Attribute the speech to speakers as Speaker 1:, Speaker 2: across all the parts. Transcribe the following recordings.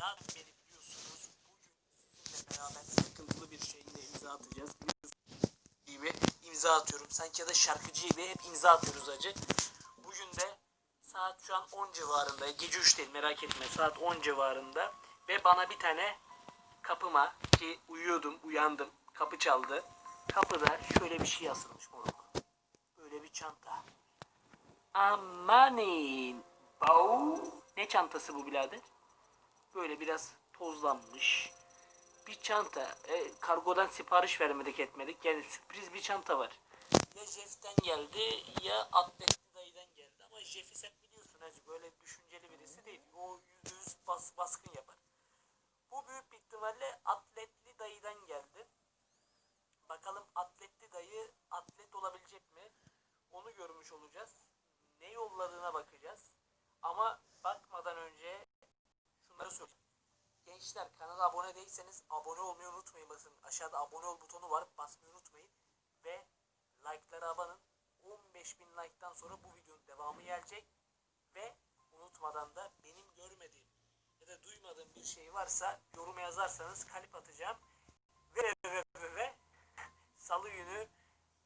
Speaker 1: zaten beni biliyorsunuz. Bugün sizinle beraber sıkıntılı bir şeyle imza atacağız. Gibi imza atıyorum. Sanki ya da şarkıcı gibi hep imza atıyoruz acı. Bugün de saat şu an 10 civarında. Gece 3 değil merak etme. Saat 10 civarında. Ve bana bir tane kapıma ki uyuyordum, uyandım. Kapı çaldı. Kapıda şöyle bir şey asılmış moruk. Böyle bir çanta. Amanin. Bau. Ne çantası bu birader? Böyle biraz tozlanmış. Bir çanta. E, kargodan sipariş vermedik etmedik. Yani sürpriz bir çanta var. Ya Jeff'ten geldi ya Atletli dayıdan geldi. Ama Jeff'i sen biliyorsun hacı. Böyle düşünceli birisi değil. O yüzde yüz bas, baskın yapar. Bu büyük bir ihtimalle atletli dayıdan geldi. Bakalım atletli dayı atlet olabilecek mi? Onu görmüş olacağız. Ne yolladığına bakacağız. Ama bakmadan önce şunları söyleyeyim. Gençler kanala abone değilseniz abone olmayı unutmayın. Basın aşağıda abone ol butonu var. Basmayı unutmayın. Ve like'lara abanın. 15.000 like'tan sonra bu videonun devamı gelecek. Ve unutmadan da benim görmediğim ya da duymadığım bir şey varsa yoruma yazarsanız kalp atacağım. Ve ve ve ve salı günü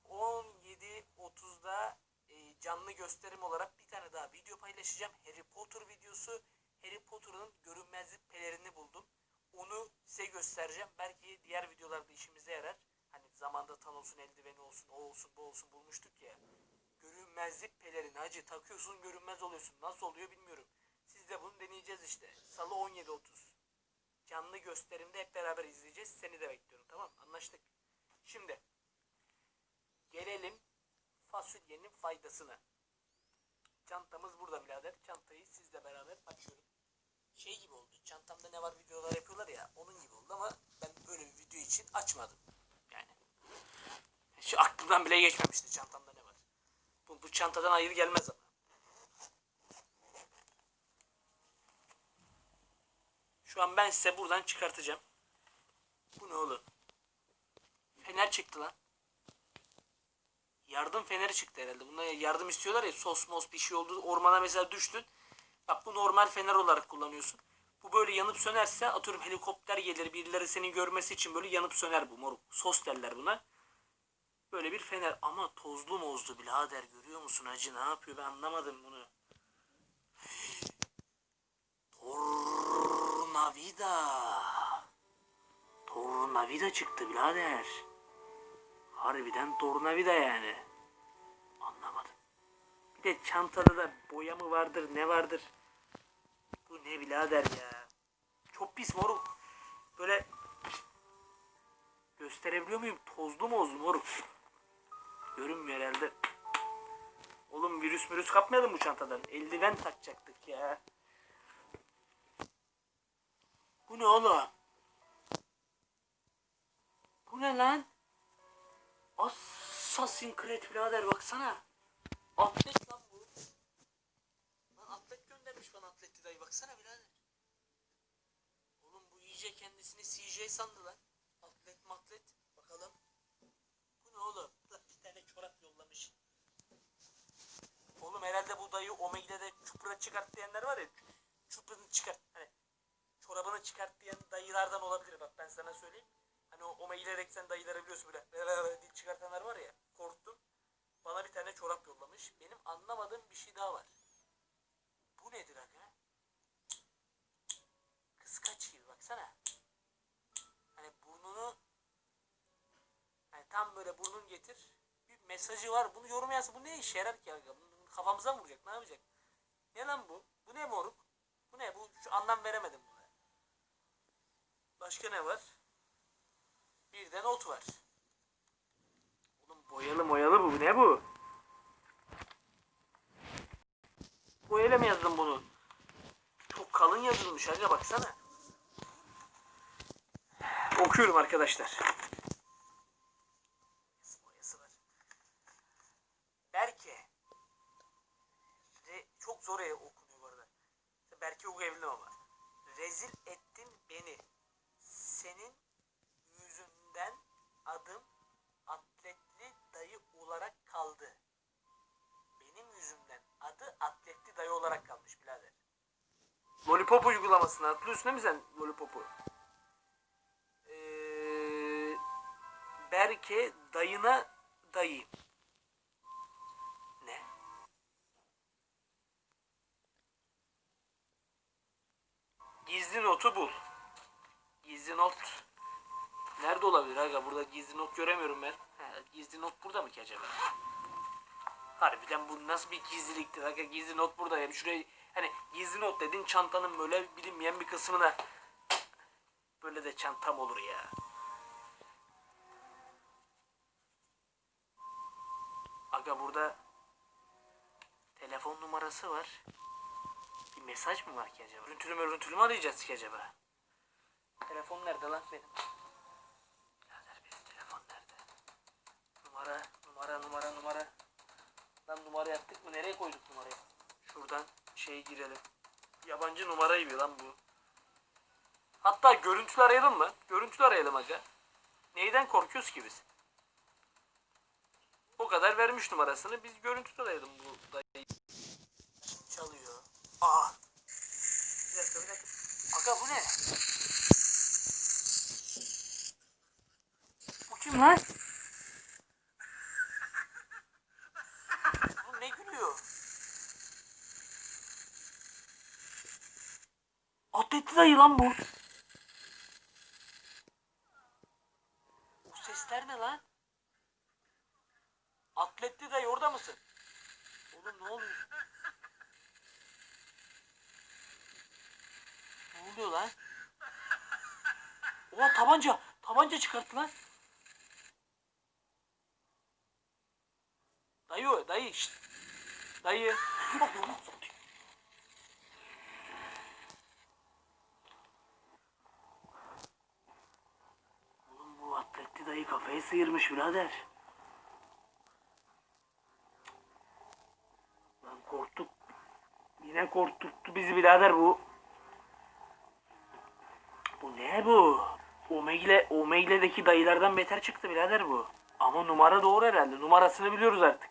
Speaker 1: 17.30'da e, canlı gösterim olarak bir tane daha video paylaşacağım. Harry Potter videosu. Harry Potter'ın görünmezlik pelerini buldum. Onu size göstereceğim. Belki diğer videolarda işimize yarar. Hani zamanda Thanos'un eldiveni olsun, o olsun, bu olsun bulmuştuk ya. Görünmezlik pelerini hacı takıyorsun görünmez oluyorsun. Nasıl oluyor bilmiyorum. Siz de bunu deneyeceğiz işte. Salı 17.30. Canlı gösterimde hep beraber izleyeceğiz. Seni de bekliyorum tamam? Anlaştık. Şimdi gelelim fasulyenin faydasına. Çantamız burada birader. Çantayı sizle beraber açıyorum. Şey gibi oldu. Çantamda ne var videolar yapıyorlar ya. Onun gibi oldu ama ben böyle bir video için açmadım. Yani. Şu aklımdan bile geçmemişti çantamda ne var. Bu, bu çantadan hayır gelmez ama. Şu an ben size buradan çıkartacağım. Bu ne oğlum? Fener çıktı lan. Yardım feneri çıktı herhalde. Bunlar yardım istiyorlar ya sos mos bir şey oldu. Ormana mesela düştün. Bak bu normal fener olarak kullanıyorsun. Bu böyle yanıp sönerse atıyorum helikopter gelir birileri seni görmesi için böyle yanıp söner bu moruk. Sos derler buna. Böyle bir fener ama tozlu mozlu birader görüyor musun hacı ne yapıyor ben anlamadım bunu. Tornavida. Tornavida çıktı birader. Harbiden tornavida yani. De çantada da boya mı vardır ne vardır. Bu ne birader ya. Çok pis moruk. Böyle gösterebiliyor muyum? Tozlu mozlu moruk. Görünmüyor herhalde. Oğlum virüs virüs kapmayalım bu çantadan. Eldiven takacaktık ya. Bu ne oğlum? Bu ne lan? Assassin's Creed birader baksana. Atlet lan bu. Lan atlet göndermiş bana atletli dayı baksana birader. Oğlum bu iyice kendisini CJ sandı lan. Atlet matlet. Bakalım. Bu ne oğlum? Bir tane çorap yollamış. Oğlum herhalde bu dayı Omegle'de çupra çıkart diyenler var ya. Çuprını çıkart. Hani çorabını çıkart diyen dayılardan olabilir bak ben sana söyleyeyim. Hani o Omegle'deki sen dayıları biliyorsun böyle dil çıkartanlar var ya. Korktum. Bana bir tane çorap yollamış. Benim anlamadığım bir şey daha var. Bu nedir aga? Kıskaç gibi baksana. Hani burnunu böyle burnun getir. Bir mesajı var. Bunu yorum yazsa bu ne işe yarar ki? Bunu Kafamıza mı vuracak? Ne yapacak? Ne lan bu? Bu ne moruk? Bu ne? Bu şu anlam veremedim buna. Başka ne var? Bir de not var. Oğlum boyalı moyalı bu. Ne bu? Boyayla mı yazdın bunu? Çok kalın yazılmış. Hadi baksana. Okuyorum arkadaşlar. Boyası var. Berke. Re- çok zor e- okunuyor bu arada. Berke okuyabilirim ama. Rezil ettin beni. Senin yüzünden adım atletli dayı olarak kaldı. Benim yüzümden adı atletli dayı olarak kalmış birader. Lollipop uygulaması. atlamasın. Atlıyorsun değil mi sen Lollipop'u? Ee, Berke dayına dayı. Ne? Gizli notu bul. Gizli not. Nerede olabilir aga? Burada gizli not göremiyorum ben. Ha, gizli not burada mı ki acaba? Harbiden bu nasıl bir gizliliktir? Aga gizli not burada yani şuraya hani gizli not dediğin çantanın böyle bilinmeyen bir kısmına böyle de çantam olur ya. Aga burada telefon numarası var. Bir mesaj mı var ki acaba? Görüntülü mü görüntülü mü arayacağız ki acaba? Telefon nerede lan benim? Birader benim telefon nerede? Numara, numara, numara, numara. Lan numara yaptık mı? Nereye koyduk numarayı? Şuradan şey girelim. Yabancı numara gibi lan bu. Hatta görüntülü arayalım mı? Görüntülü arayalım aga. Neyden korkuyoruz ki biz? O kadar vermiş numarasını. Biz görüntülü arayalım bu dayıyı. Çalıyor. Aa. Bir dakika bir dakika. Aga bu ne? Bu kim lan? Bu ne gülüyor? Atletli dayı lan bu. O sesler ne lan? Atletli dayı orada mısın? Oğlum ne oluyor? Ne oluyor lan? Oha tabanca. Tabanca çıkarttı lan. Dayı dayı şşt. Dayı. Oğlum bu atletli dayı kafayı sıyırmış birader. Lan korktuk. Yine korkuttu bizi birader bu. Bu ne bu? Omegle, Omegle'deki dayılardan beter çıktı birader bu. Ama numara doğru herhalde. Numarasını biliyoruz artık.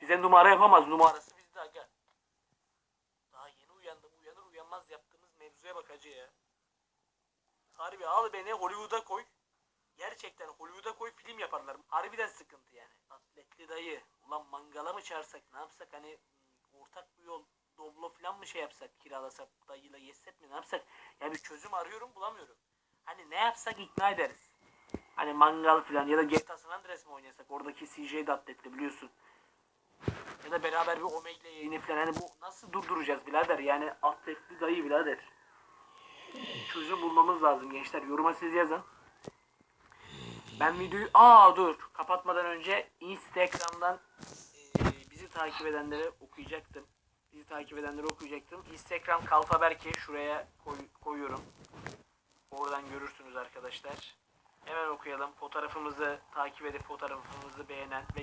Speaker 1: Bize numara yapamaz. Numarası bizde aga. Daha yeni uyandım. Uyanır uyanmaz yaptığımız mevzuya bak hacı ya. Harbi al beni Hollywood'a koy. Gerçekten Hollywood'a koy film yaparlar. Harbiden sıkıntı yani. Atletli dayı. Ulan mangala mı çağırsak ne yapsak hani hmm, ortak bir yol Doblo falan mı şey yapsak kiralasak dayıyla yesek mi ne yapsak? Ya bir çözüm arıyorum bulamıyorum. Hani ne yapsak ikna ederiz. Hani mangal falan ya da GTA San Andreas mi oynasak oradaki CJ de atletli biliyorsun. Ya da beraber bir Omegle yayını falan hani bu nasıl durduracağız birader yani atletli dayı birader. Çözüm bulmamız lazım gençler yoruma siz yazın. Ben videoyu... Aa dur. Kapatmadan önce Instagram'dan eee, bizi takip edenlere okuyacaktım. Bizi takip edenleri okuyacaktım. Instagram Kalfa Berke şuraya koy- koyuyorum. Oradan görürsünüz arkadaşlar. Hemen okuyalım. Fotoğrafımızı takip edip fotoğrafımızı beğenen ve